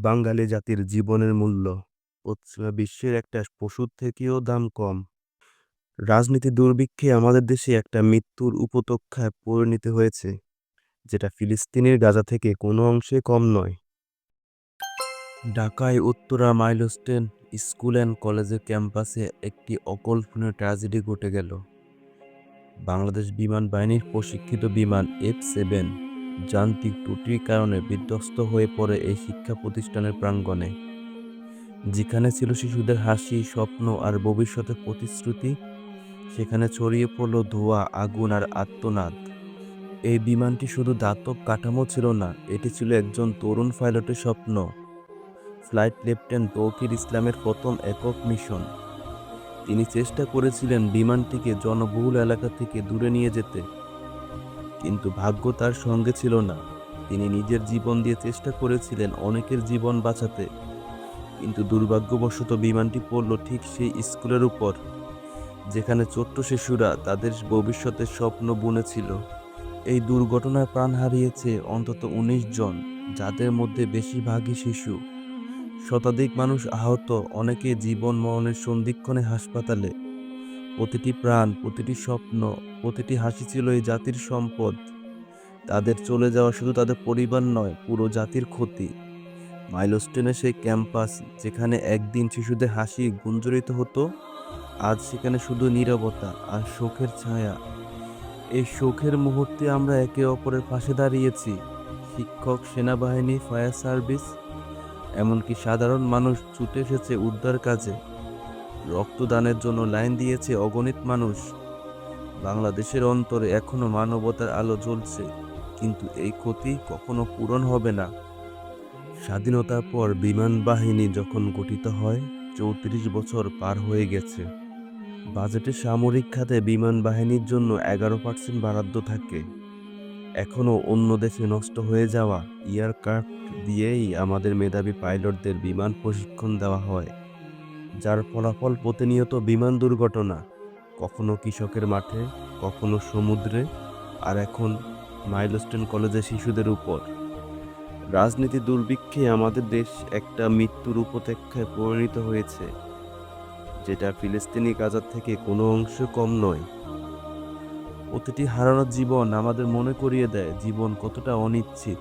বাঙালি জাতির জীবনের মূল্য। পশ্চিমা বিশ্বের একটা পশুর থেকেও দাম কম। রাজনীতি দুর্ভিক্ষে আমাদের দেশে একটা মৃত্যুর উপত্যকায় পরিণত হয়েছে, যেটা ফিলিস্তিনের গাজা থেকে কোনো অংশে কম নয়। ঢাকায় উত্তরা মাইলস্টেন স্কুল অ্যান্ড কলেজের ক্যাম্পাসে একটি অকল্পনীয় ট্র্যাজেডি ঘটে গেল। বাংলাদেশ বিমান বাহিনীর প্রশিক্ষিত বিমান এফ সেভেন যান্ত্রিক ত্রুটির কারণে বিধ্বস্ত হয়ে পড়ে এই শিক্ষা প্রতিষ্ঠানের প্রাঙ্গণে। যেখানে ছিল শিশুদের হাসি, স্বপ্ন আর ভবিষ্যতের প্রতিশ্রুতি, সেখানে ছড়িয়ে পড়ল ধোঁয়া, আগুন আর আত্মনাদ এই বিমানটি শুধু দাতব কাঠামো ছিল না, এটি ছিল একজন তরুণ পাইলটের স্বপ্ন। ফ্লাইট লেফটেন্যান্ট তৌকির ইসলামের প্রথম একক মিশন। তিনি চেষ্টা করেছিলেন বিমানটিকে জনবহুল এলাকা থেকে দূরে নিয়ে যেতে। কিন্তু ভাগ্য তার সঙ্গে ছিল না। তিনি নিজের জীবন দিয়ে চেষ্টা করেছিলেন অনেকের জীবন বাঁচাতে। কিন্তু দুর্ভাগ্যবশত বিমানটি পড়ল ঠিক সেই স্কুলের উপর, যেখানে ছোট্ট শিশুরা তাদের ভবিষ্যতের স্বপ্ন বুনেছিল। এই দুর্ঘটনায় প্রাণ হারিয়েছে অন্তত উনিশ জন, যাদের মধ্যে বেশিরভাগই শিশু। শতাধিক মানুষ আহত, অনেকে জীবন মরণের সন্ধিক্ষণে হাসপাতালে। প্রতিটি প্রাণ, প্রতিটি স্বপ্ন, প্রতিটি হাসি ছিল এই জাতির সম্পদ। তাদের চলে যাওয়া শুধু তাদের পরিবার নয়, পুরো জাতির ক্ষতি। মাইলস্টোনের সেই ক্যাম্পাস যেখানে একদিন শিশুদের হাসি গুঞ্জরিত হতো, আজ সেখানে শুধু নীরবতা আর শোকের ছায়া। এই শোকের মুহূর্তে আমরা একে অপরের পাশে দাঁড়িয়েছি, শিক্ষক, সেনাবাহিনী, ফায়ার সার্ভিস, এমনকি সাধারণ মানুষ ছুটে এসেছে উদ্ধার কাজে। রক্তদানের জন্য লাইন দিয়েছে অগণিত মানুষ। বাংলাদেশের অন্তরে এখনও মানবতার আলো জ্বলছে, কিন্তু এই ক্ষতি কখনো পূরণ হবে না। স্বাধীনতার পর বিমান বাহিনী যখন গঠিত হয়, চৌত্রিশ বছর পার হয়ে গেছে। বাজেটে সামরিক খাতে বিমান বাহিনীর জন্য এগারো পার্সেন্ট বরাদ্দ থাকে। এখনও অন্য দেশে নষ্ট হয়ে যাওয়া এয়ারক্রাফট দিয়েই আমাদের মেধাবী পাইলটদের বিমান প্রশিক্ষণ দেওয়া হয়। যার ফলাফল প্রতিনিয়ত বিমান দুর্ঘটনা, কখনো কৃষকের মাঠে, কখনো সমুদ্রে, আর এখন মাইলস্টোন কলেজের শিশুদের উপর। রাজনীতি দুর্ভিক্ষে আমাদের দেশ একটা মৃত্যুর উপত্যকায় পরিণত হয়েছে, যেটা ফিলিস্তিনি গাজার থেকে কোনো অংশ কম নয়। প্রতিটি হারানোর জীবন আমাদের মনে করিয়ে দেয় জীবন কতটা অনিশ্চিত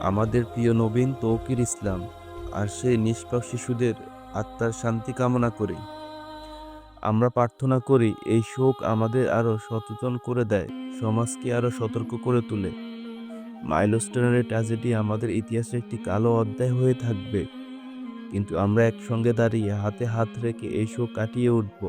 আমাদের প্রিয় নবীন তৌকির ইসলাম আর সেই নিষ্পাপ শিশুদের আত্মার শান্তি কামনা করি। আমরা প্রার্থনা করি, এই শোক আমাদের আরও সচেতন করে দেয়, সমাজকে আরও সতর্ক করে তোলে। মাইলস্টোনের ট্র্যাজেডি আমাদের ইতিহাসে একটি কালো অধ্যায় হয়ে থাকবে। কিন্তু আমরা একসঙ্গে দাঁড়িয়ে হাতে হাত রেখে এই শোক কাটিয়ে উঠব।